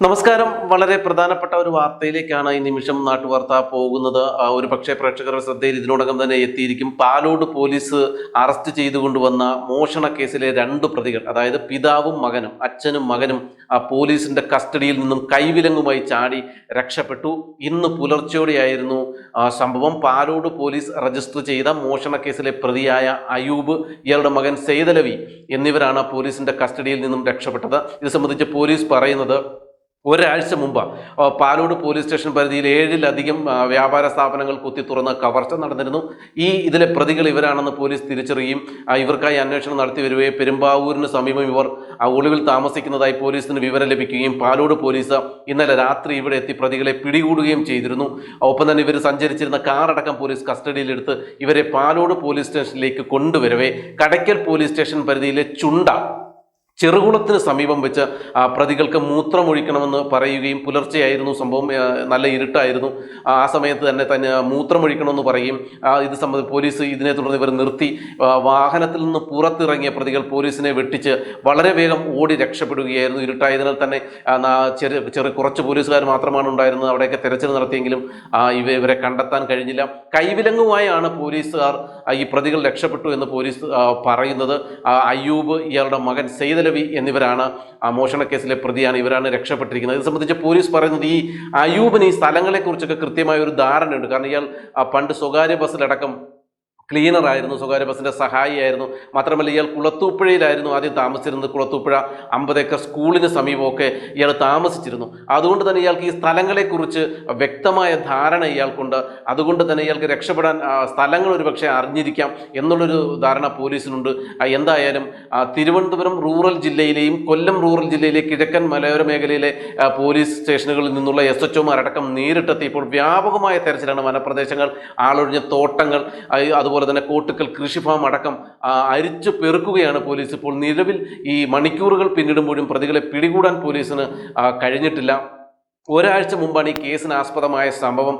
നമസ്കാരം. വളരെ പ്രധാനപ്പെട്ട ഒരു വാർത്തയിലേക്കാണ് ഈ നിമിഷം നാട്ടുവാർത്ത പോകുന്നത്. ഒരു പക്ഷേ പ്രേക്ഷകരുടെ ശ്രദ്ധയിൽ ഇതിനോടകം തന്നെ എത്തിയിരിക്കും. പാലോട് പോലീസ് അറസ്റ്റ് ചെയ്തുകൊണ്ടുവന്ന മോഷണ കേസിലെ രണ്ട് പ്രതികൾ അതായത് പിതാവും മകനും അച്ഛനും മകനും ആ പോലീസിന്റെ കസ്റ്റഡിയിൽ നിന്നും കൈവിലങ്ങുമായി ചാടി രക്ഷപ്പെട്ടു. ഇന്ന് പുലർച്ചെയോടെയായിരുന്നു സംഭവം. പാലോട് പോലീസ് രജിസ്റ്റർ ചെയ്ത മോഷണ കേസിലെ പ്രതിയായ അയൂബ് ഇയാളുടെ മകൻ സെയ്തലവി എന്നിവരാണ് പോലീസിന്റെ കസ്റ്റഡിയിൽ നിന്നും രക്ഷപ്പെട്ടത്. ഇത് സംബന്ധിച്ച് പോലീസ് പറയുന്നത് ഒരാഴ്ച മുമ്പ് പാലോട് പോലീസ് സ്റ്റേഷൻ പരിധിയിൽ ഏഴിലധികം വ്യാപാര സ്ഥാപനങ്ങൾ കുത്തി തുറന്ന് കവർച്ച നടന്നിരുന്നു. ഈ ഇതിലെ പ്രതികൾ ഇവരാണെന്ന് പോലീസ് തിരിച്ചറിയും ഇവർക്കായി അന്വേഷണം നടത്തി വരികയും പെരുമ്പാവൂരിന് സമീപം ഇവർ ഒളിവിൽ താമസിക്കുന്നതായി പോലീസിന് വിവരം ലഭിക്കുകയും പാലോട് പോലീസ് ഇന്നലെ രാത്രി ഇവിടെ എത്തി പ്രതികളെ പിടികൂടുകയും ചെയ്തിരുന്നു. ഒപ്പം തന്നെ ഇവർ സഞ്ചരിച്ചിരുന്ന കാറടക്കം പോലീസ് കസ്റ്റഡിയിലെടുത്ത് ഇവരെ പാലോട് പോലീസ് സ്റ്റേഷനിലേക്ക് കൊണ്ടുവരവേ കടയ്ക്കൽ പോലീസ് സ്റ്റേഷൻ പരിധിയിലെ ചുണ്ട ചെറുകുളത്തിന് സമീപം വെച്ച് പ്രതികൾക്ക് മൂത്രമൊഴിക്കണമെന്ന് പറയുകയും പുലർച്ചെയായിരുന്നു സംഭവം നല്ല ഇരുട്ടായിരുന്നു. ആ സമയത്ത് തന്നെ തന്നെ മൂത്രമൊഴിക്കണമെന്ന് പറയും ഇത് സംബന്ധിച്ച് പോലീസ് ഇതിനെ തുടർന്ന് ഇവർ നിർത്തി. വാഹനത്തിൽ നിന്ന് പുറത്തിറങ്ങിയ പ്രതികൾ പോലീസിനെ വെട്ടിച്ച് വളരെ വേഗം ഓടി രക്ഷപ്പെടുകയായിരുന്നു. ഇരുട്ടായതിനാൽ തന്നെ ചെറിയ കുറച്ച് പോലീസുകാർ മാത്രമാണ് ഉണ്ടായിരുന്നത്. അവിടെയൊക്കെ തെരച്ചിൽ നടത്തിയെങ്കിലും ഇവ ഇവരെ കണ്ടെത്താൻ കഴിഞ്ഞില്ല. കൈവിലങ്ങുമായാണ് പോലീസുകാർ ഈ പ്രതികൾ രക്ഷപ്പെട്ടു എന്ന് പോലീസ് പറയുന്നത്. അയ്യൂബ് ഇയാളുടെ മകൻ സെയ്തലവി എന്നിവരാണ് ആ മോഷണ കേസിലെ പ്രതിയാണ്. ഇവരാണ് രക്ഷപ്പെട്ടിരിക്കുന്നത്. ഇത് സംബന്ധിച്ച് പോലീസ് പറയുന്നത് ഈ അയൂബിന് ഈ സ്ഥലങ്ങളെക്കുറിച്ചൊക്കെ കൃത്യമായ ഒരു ധാരണയുണ്ട്. കാരണം ഇയാൾ പണ്ട് സ്വകാര്യ ബസ്സിലടക്കം ക്ലീനർ ആയിരുന്നു സ്വകാര്യ ബസ്സിന്റെ സഹായിയായിരുന്നു. മാത്രമല്ല ഇയാൾ കുളത്തൂപ്പുഴയിലായിരുന്നു ആദ്യം താമസിച്ചിരുന്നത്. കുളത്തൂപ്പുഴ അമ്പത് ഏക്കർ സ്കൂളിന് സമീപമൊക്കെ ഇയാൾ താമസിച്ചിരുന്നു. അതുകൊണ്ട് തന്നെ ഇയാൾക്ക് ഈ സ്ഥലങ്ങളെക്കുറിച്ച് വ്യക്തമായ ധാരണ ഇയാൾക്കുണ്ട്. അതുകൊണ്ട് തന്നെ ഇയാൾക്ക് രക്ഷപ്പെടാൻ സ്ഥലങ്ങൾ ഒരു പക്ഷേ അറിഞ്ഞിരിക്കാം എന്നുള്ളൊരു ധാരണ പോലീസിനുണ്ട്. എന്തായാലും തിരുവനന്തപുരം റൂറൽ ജില്ലയിലെയും കൊല്ലം റൂറൽ ജില്ലയിലെ കിഴക്കൻ മലയോര മേഖലയിലെ പോലീസ് സ്റ്റേഷനുകളിൽ നിന്നുള്ള എസ് എച്ച് ഒമാരടക്കം നേരിട്ടെത്തിയപ്പോൾ വ്യാപകമായ തെരച്ചിലാണ് വനപ്രദേശങ്ങൾ ആളൊഴിഞ്ഞ തോട്ടങ്ങൾ ആ, അതുപോലെ തന്നെ കോട്ടുക്കൽ കൃഷി ഫാം അടക്കം അരിച്ചു പെറുക്കുകയാണ് പോലീസ് ഇപ്പോൾ നിലവിൽ ഈ മണിക്കൂറുകൾ പിന്നിടുമ്പോഴും പ്രതികളെ പിടികൂടാൻ പോലീസിന് കഴിഞ്ഞിട്ടില്ല. ഒരാഴ്ച മുമ്പാണ് ഈ കേസിന് ആസ്പദമായ സംഭവം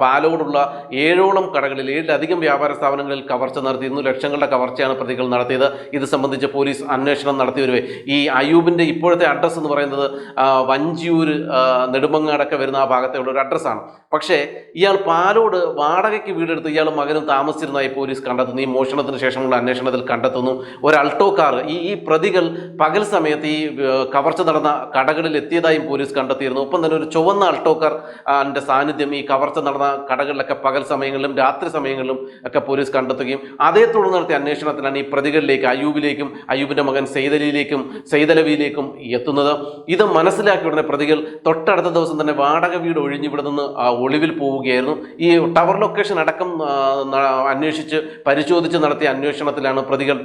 പാലോടുള്ള ഏഴോളം കടകളിൽ ഏഴിലധികം വ്യാപാര സ്ഥാപനങ്ങളിൽ കവർച്ച നടത്തിയിരുന്നു ലക്ഷങ്ങളുടെ കവർച്ചയാണ് പ്രതികൾ നടത്തിയത്. ഇത് സംബന്ധിച്ച് പോലീസ് അന്വേഷണം നടത്തി വരുവേ. ഈ അയ്യൂബിന്റെ ഇപ്പോഴത്തെ അഡ്രസ്സ് എന്ന് പറയുന്നത് വഞ്ചിയൂർ നെടുമങ്ങാടൊക്കെ വരുന്ന ആ ഭാഗത്തുള്ള ഒരു അഡ്രസ്സാണ് പക്ഷേ ഇയാൾ പാലോട് വാടകയ്ക്ക് വീടെടുത്ത് ഇയാൾ മകനും താമസിച്ചിരുന്നതായി പോലീസ് കണ്ടെത്തുന്നു. ഈ മോഷണത്തിന് ശേഷമുള്ള അന്വേഷണത്തിൽ കണ്ടെത്തുന്നു. ഒരു അൾട്ടോ കാർ ഈ ഈ പ്രതികൾ പകൽ സമയത്ത് ഈ കവർച്ച നടന്ന കടകളിൽ എത്തിയതായും പോലീസ് കണ്ടെത്തിയിരുന്നു. ഒപ്പം തന്നെ ഒരു ചുവന്ന അൾട്ടോ കാർ അതിന്റെ സാന്നിധ്യം ഈ കവർച്ച നടന്ന കടകളിലൊക്കെ പകൽ സമയങ്ങളിലും രാത്രി സമയങ്ങളിലും ഒക്കെ പോലീസ് കണ്ടെത്തുകയും അതേ തുടർന്ന് നടത്തിയ അന്വേഷണത്തിലാണ് ഈ പ്രതികളിലേക്ക് അയൂബിലേക്കും അയ്യൂബിന്റെ മകൻ സെയ്തലിയിലേക്കും സെയ്തലവിയിലേക്കും എത്തുന്നത്. ഇത് മനസ്സിലാക്കിയ ഉടനെ പ്രതികൾ തൊട്ടടുത്ത ദിവസം തന്നെ വാടക വീട് ഒഴിഞ്ഞ് ഇവിടെ നിന്ന് ഒളിവിൽ പോവുകയായിരുന്നു. ഈ ടവർ ലൊക്കേഷൻ അടക്കം അന്വേഷിച്ച് പരിശോധിച്ച് നടത്തിയ അന്വേഷണത്തിലാണ് പ്രതികൾ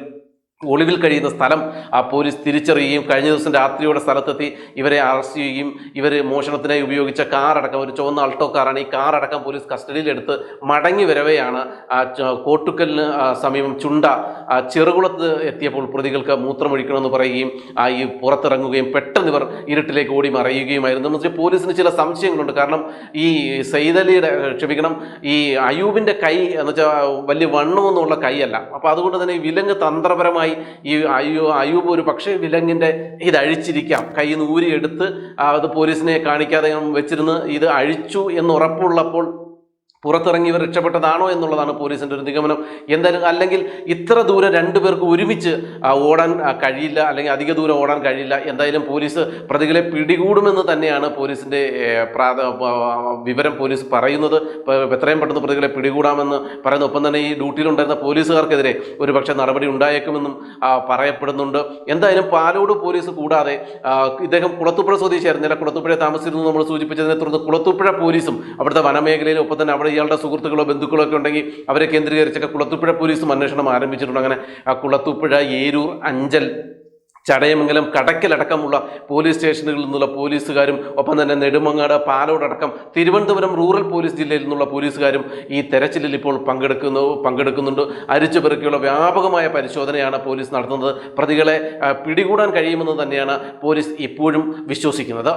ഒളിവിൽ കഴിയുന്ന സ്ഥലം ആ പോലീസ് തിരിച്ചറിയുകയും കഴിഞ്ഞ ദിവസം രാത്രിയോടെ സ്ഥലത്തെത്തി ഇവരെ അറസ്റ്റ് ചെയ്യുകയും ഇവർ മോഷണത്തിനായി ഉപയോഗിച്ച കാർ അടക്കം ഒരു ചുവന്ന അൾട്ടോ കാറാണ് ഈ കാർ അടക്കം പോലീസ് കസ്റ്റഡിയിലെടുത്ത് മടങ്ങി വരവെയാണ് കോട്ടുക്കലിന് സമീപം ചുണ്ട ചെറുകുളത്ത് എത്തിയപ്പോൾ പ്രതികൾക്ക് മൂത്രമൊഴിക്കണമെന്ന് പറയുകയും ഈ പുറത്തിറങ്ങുകയും പെട്ടെന്ന് ഇവർ ഇരുട്ടിലേക്ക് ഓടി മറയുകയുമായിരുന്നു. എന്ന് പോലീസിന് ചില സംശയങ്ങളുണ്ട്. കാരണം ഈ സൈദലിയുടെ ക്ഷമിക്കണം ഈ അയൂബിന്റെ കൈ എന്ന് വെച്ചാൽ വലിയ വണ്ണമൊന്നുമുള്ള കൈയല്ല. അപ്പോൾ അതുകൊണ്ട് തന്നെ വിലങ്ങ് തന്ത്രപരമായി ഈ അയ്യോ അയ്യൂബ് ഒരു പക്ഷേ വിലങ്ങിന്റെ ഇത് അഴിച്ചിരിക്കാം. കയ്യിൽ നിന്ന് ഊരിയെടുത്ത് അത് പോലീസിനെ കാണിക്കാതെ വെച്ചിരുന്ന് ഇത് അഴിച്ചു എന്ന് ഉറപ്പുള്ളപ്പോൾ പുറത്തിറങ്ങി ഇവർ രക്ഷപ്പെട്ടതാണോ എന്നുള്ളതാണ് പോലീസിന്റെ ഒരു നിഗമനം. എന്തായാലും അല്ലെങ്കിൽ ഇത്ര ദൂരം രണ്ടുപേർക്ക് ഒരുമിച്ച് ഓടാൻ കഴിയില്ല അല്ലെങ്കിൽ അധിക ദൂരം ഓടാൻ കഴിയില്ല എന്തായാലും പോലീസ് പ്രതികളെ പിടികൂടുമെന്ന് തന്നെയാണ് പോലീസിന്റെ വിവരം പോലീസ് പറയുന്നത്. എത്രയും പെട്ടെന്ന് പ്രതികളെ പിടികൂടാമെന്ന് പറയുന്നു. ഒപ്പം തന്നെ ഈ ഡ്യൂട്ടിയിലുണ്ടായിരുന്ന പോലീസുകാർക്കെതിരെ ഒരു പക്ഷേ നടപടി ഉണ്ടായേക്കുമെന്നും പറയപ്പെടുന്നുണ്ട്. എന്തായാലും പാലോട് പോലീസ് കൂടാതെ ഇദ്ദേഹം കുളത്തുപ്പുഴ സ്വദേശിയായിരുന്നു. കുളത്തുപ്പുഴ താമസിച്ചിരുന്നു നമ്മൾ സൂചിപ്പിച്ചതിനെ തുടർന്ന് കുളത്തുപ്പുഴ പോലീസും അവിടുത്തെ വനമേഖലയിലും ഒപ്പം തന്നെ അവിടെ ഇയാളുടെ സുഹൃത്തുക്കളോ ബന്ധുക്കളോ ഒക്കെ ഉണ്ടെങ്കിൽ അവരെ കേന്ദ്രീകരിച്ചൊക്കെ കുളത്തുപ്പുഴ പോലീസും അന്വേഷണം ആരംഭിച്ചിട്ടുണ്ട്. അങ്ങനെ ആ കുളത്തുപ്പുഴ ഏരൂർ അഞ്ചൽ ചടയമംഗലം കടക്കലടക്കമുള്ള പോലീസ് സ്റ്റേഷനുകളിൽ നിന്നുള്ള പോലീസുകാരും ഒപ്പം തന്നെ നെടുമങ്ങാട് പാലോടടക്കം തിരുവനന്തപുരം റൂറൽ പോലീസ് ജില്ലയിൽ നിന്നുള്ള പോലീസുകാരും ഈ തെരച്ചിലിൽ ഇപ്പോൾ പങ്കെടുക്കുന്നു പങ്കെടുക്കുന്നുണ്ട്. അരിച്ചു പെറുക്കിയുള്ള വ്യാപകമായ പരിശോധനയാണ് പോലീസ് നടത്തുന്നത്. പ്രതികളെ പിടികൂടാൻ കഴിയുമെന്ന് തന്നെയാണ് പോലീസ് ഇപ്പോഴും വിശ്വസിക്കുന്നത്.